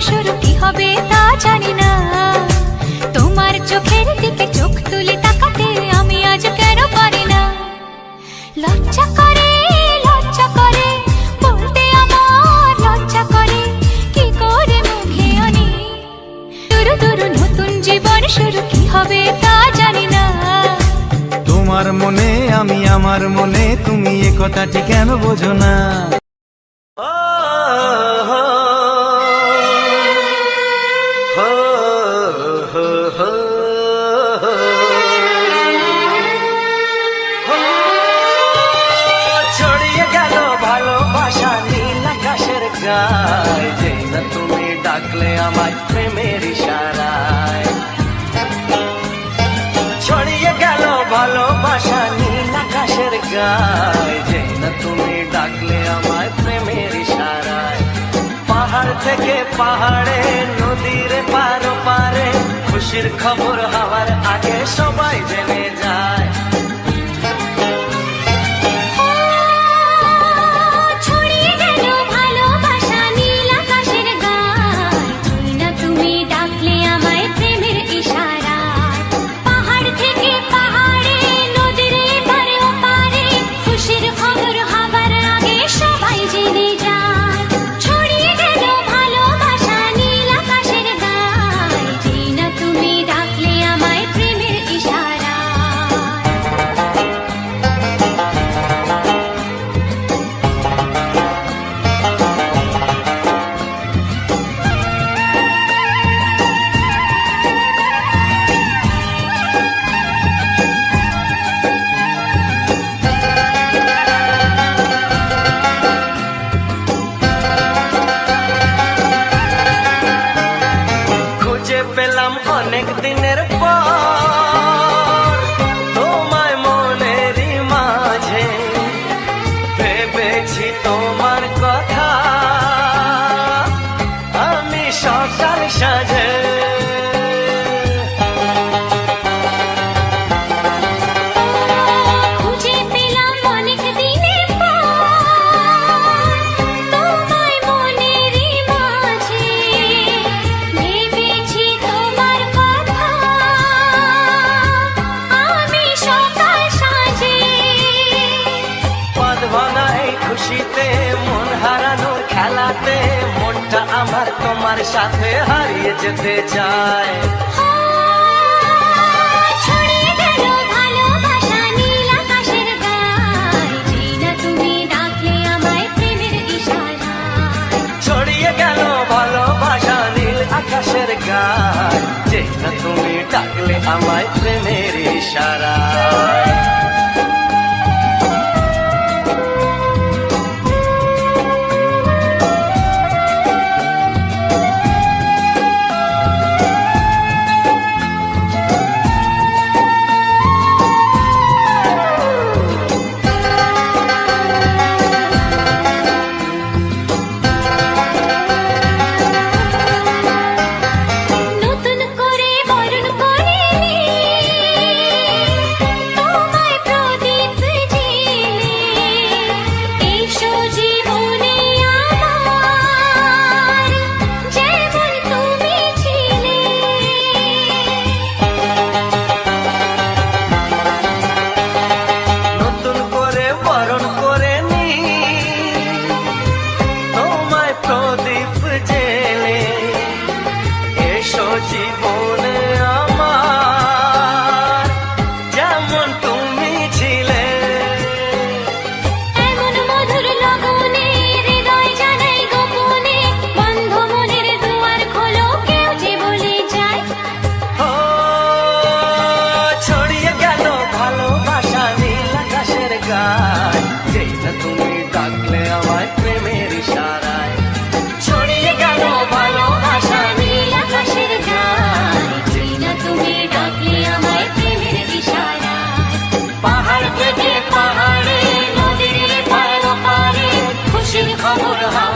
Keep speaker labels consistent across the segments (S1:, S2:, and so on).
S1: শুরু কি হবে তা জানি না। তোমার চোখের দিকে চোখ তুলে তাকাতে আমি আজ কেন পারি না? লজ্জা করে করে করে নতুন হবে তা জানি না।
S2: তোমার মনে, আমি আমার মনে, তুমি এ কথাটি কেন বোঝো না?
S3: ডাকলে আমায় প্রেমের ইশারায়। ছড়িয়ে গেল ভালোবাসা নীল আকাশের গায়। যেই না তুমি ডাকলে আমায় প্রেমের ইশারায়। পাহাড় থেকে পাহাড়ে, নদীর পারো পারে। খুশির খবর হওয়ার আগে সবাই জেনে যায়। সকাল সাজে। যেতে চায়।
S1: আকাশের গায়। যেই না তুমি ডাকলে আমায় প্রেমের ইশারায়। 心好多人好。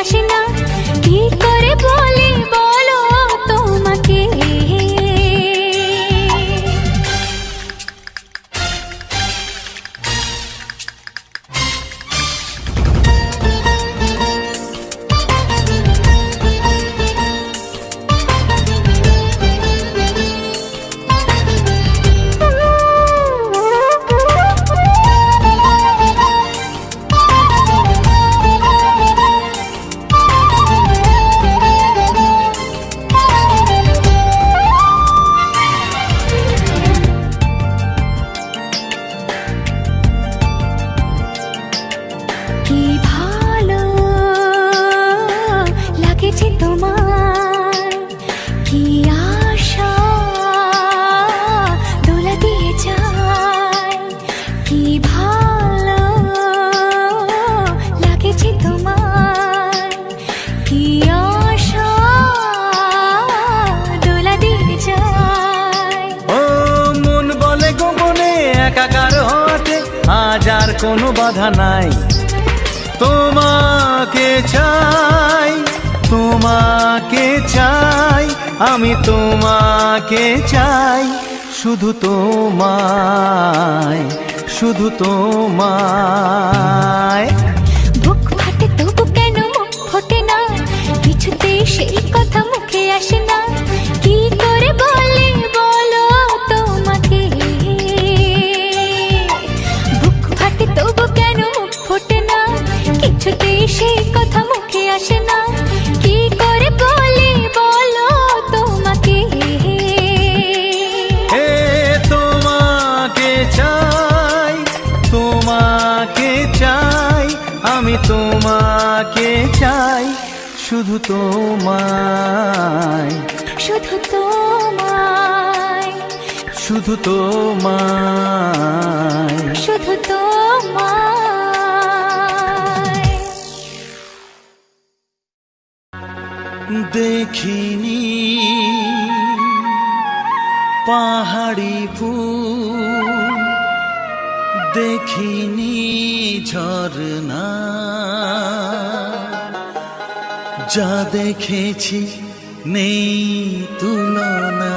S1: আসে না। কি
S2: কোনো বাধা নাই। তোমাকে চাই তোমাকে চাই, আমি তোমাকে চাই, শুধু তোমায় শুধু তোমায়।
S1: বুক তবু কেন ফোটে না? কিছুতে সেই কথা মুখে আসে
S2: তোমায়।
S1: শুধু তোমায়।
S2: শুধু তোমায়।
S1: শুধু তোমায়।
S2: দেখিনি পাহাড়ি ফুল দেখিনি ঝরনা যা দেখেছি নেই তুলনা।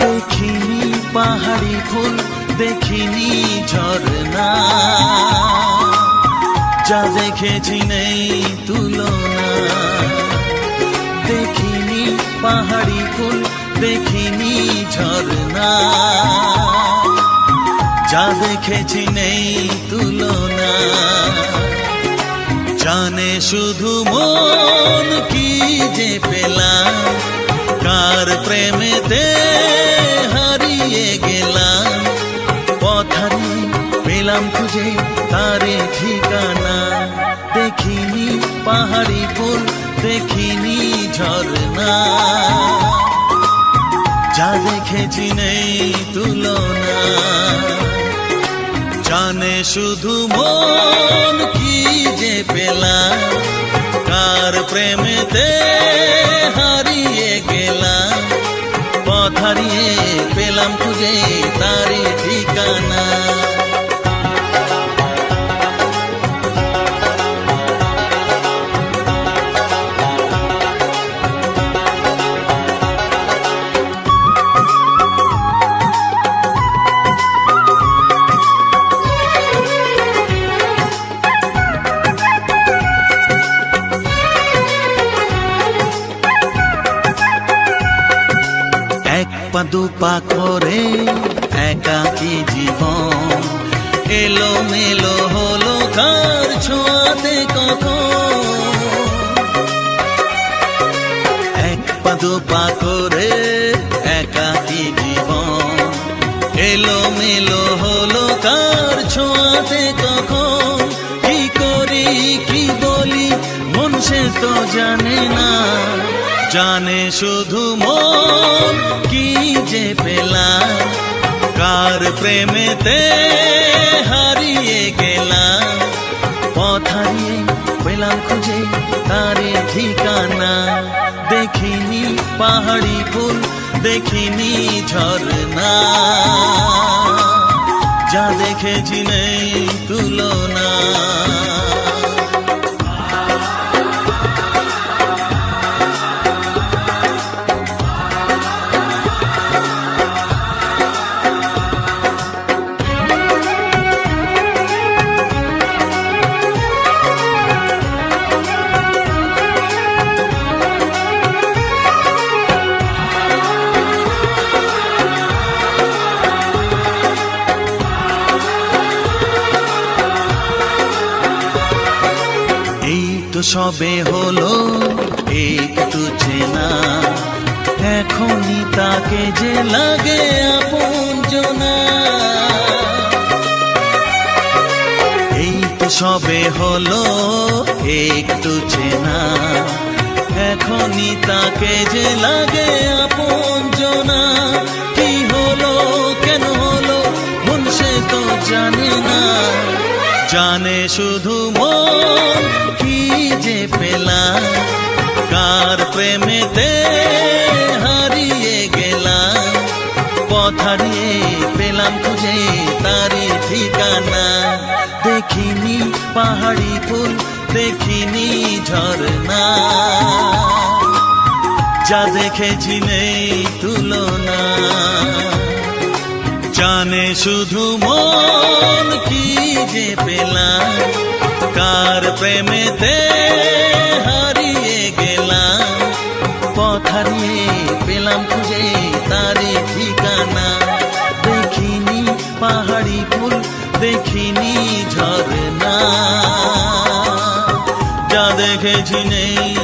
S2: দেখিনি পাহাড়ি ফুল, দেখিনি ঝরনা যা দেখেছি নেই তুলনা। দেখিনি পাহাড়ি ফুল দেখিনি ঝরনা
S4: যা দেখেছি নেই তুলনা। জানে শুধু মন কি যে পেলাম, কার প্রেমেতে হারিয়ে গেলাম। পথারি পেলাম খুঁজে তারে ঠিকানা। দেখিনি পাহাড়ি ফুল, দেখিনি ঝর্ণা। যা দেখেছি নেই তুলনা। জানে শুধু মন কি যে পেলাম, কার প্রেমেতে হারিয়ে গেলাম। পথ হারিয়ে পেলাম খুঁজে এক পা দু পা করে একাকি জীবন। এলো মেলো হলো কার ছোঁয়াতে কখন। এক পা দু পা করে একাকি জীবন। এলো মেলো হলো কার ছোঁয়াতে কখন। সে তো জানে না, জানে শুধু মন কি যে পেলাম। কার প্রেমেতে হারিয়ে গেলাম। পথ হারিয়ে পেলাম খুঁজে, তারে ঠিকানা দেখিনি, পাহাড়ি ফুল দেখিনি ঝরনা যা দেখেছি নেই তুলনা। সবে হলো একটু চেনা এখনই তাকে যে লাগে আপন জনা। এই তো সবে হলো একটু চেনা এখনই তাকে যে লাগে আপন জনা। কি হলো, কেন হলো, মন সে তো জানে না। জানে শুধু মন, কি যে পেলাম, কার প্রেমেতে হারিয়ে গেলাম, পথ পেলাম খুঁজে তারি ঠিকানা। দেখিনি পাহাড়ি ফুল, দেখিনি ঝর্ণা। যা নেই তুলনা। জানে শুধু মন কি যে পেলাম, কার প্রেমেতে হারিয়ে গেলাম। পথ হারিয়ে পেলাম খুঁজে তারে ঠিকানা। দেখিনি পাহাড়ি ফুল, দেখিনি ঝর্ণা। যা দেখেছি নেই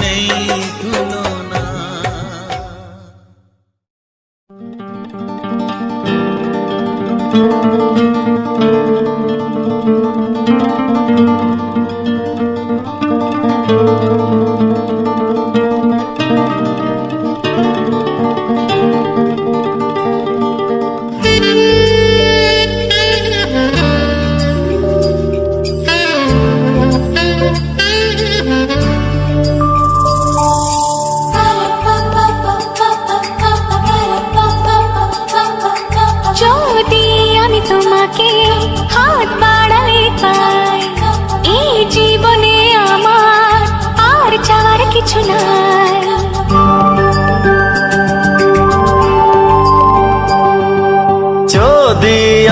S4: নেই তুলনা
S1: যদি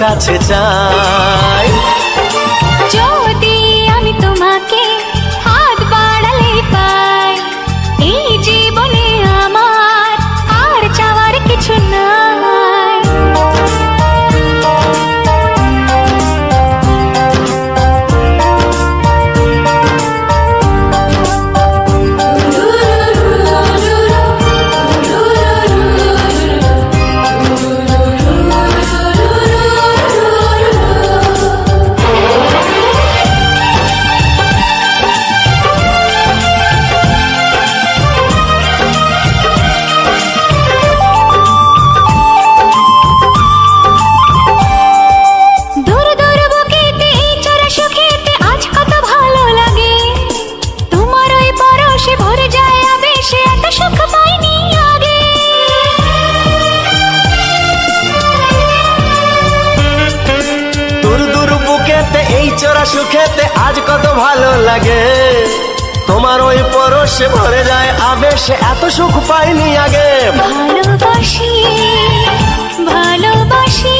S3: কাছে যাই
S1: যদি আমি তোমাকে আবেশে এত সুখ পাইনি আগে। ভালোবাসি ভালোবাসি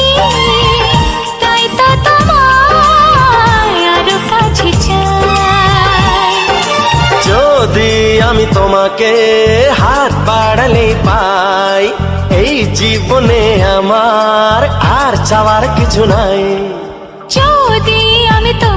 S1: তাই তো তোমায় আরও কাছে চাই।
S3: যদি আমি তোমাকে হাত বাড়ালে পাই এই জীবনে আমার আর চাওয়ার কিছু নাই।
S1: যদি আমি তোমাকে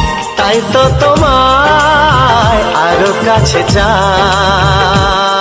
S3: তাই তো তোমায় আরও কাছে চাই।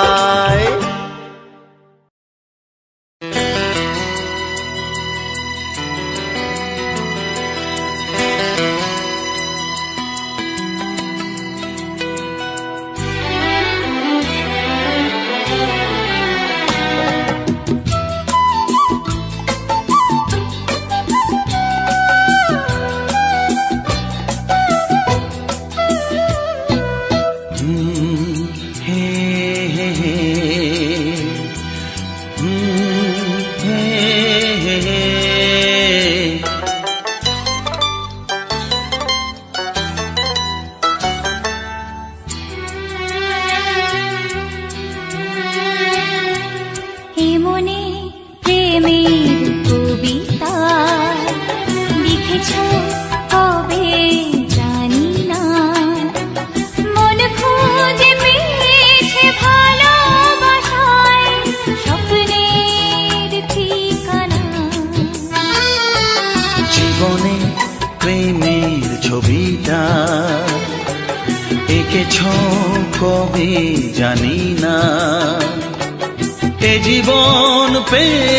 S4: fame.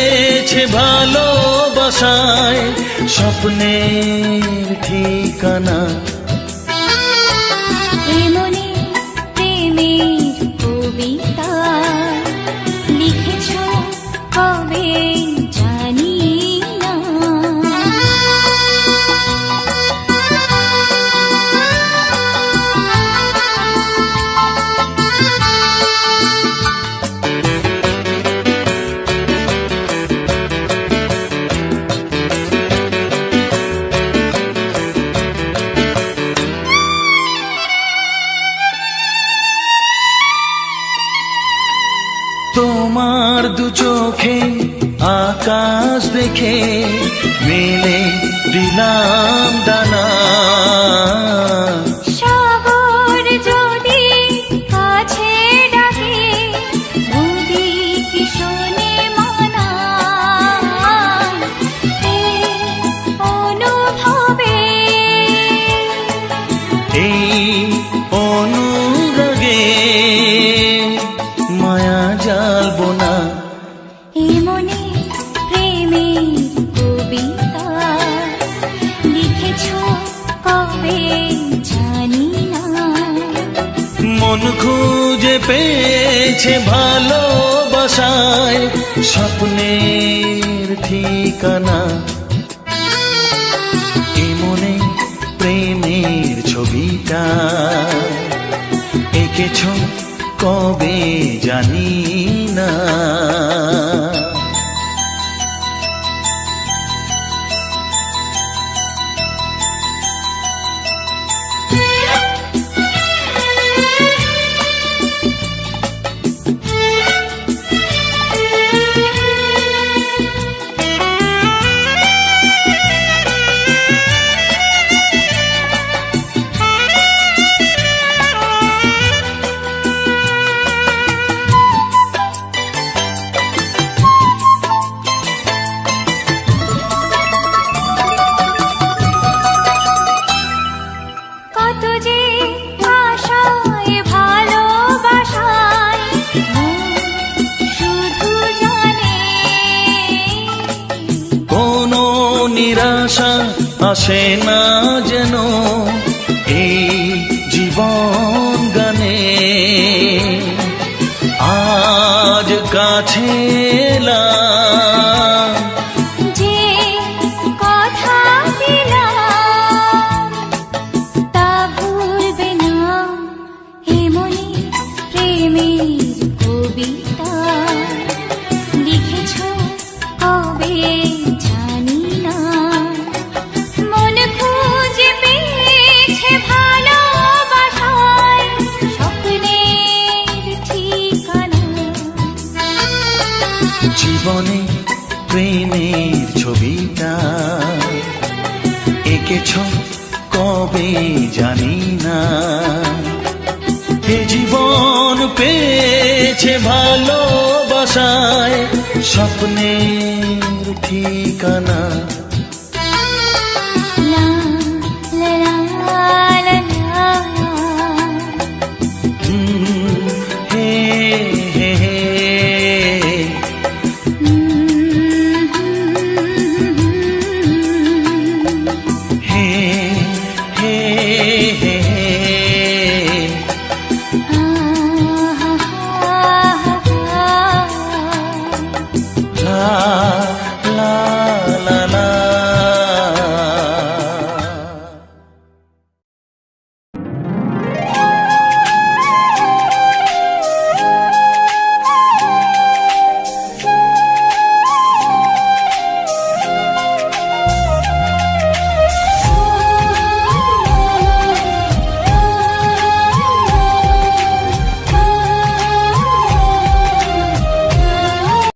S4: হবে জানি না
S1: মন
S4: খুঁজে পেয়েছে ভালোবাসায় স্বপ্নের ঠিকানা। এমনে প্রেমের ছবিটা এঁকেছ কবে জানি না। আসে না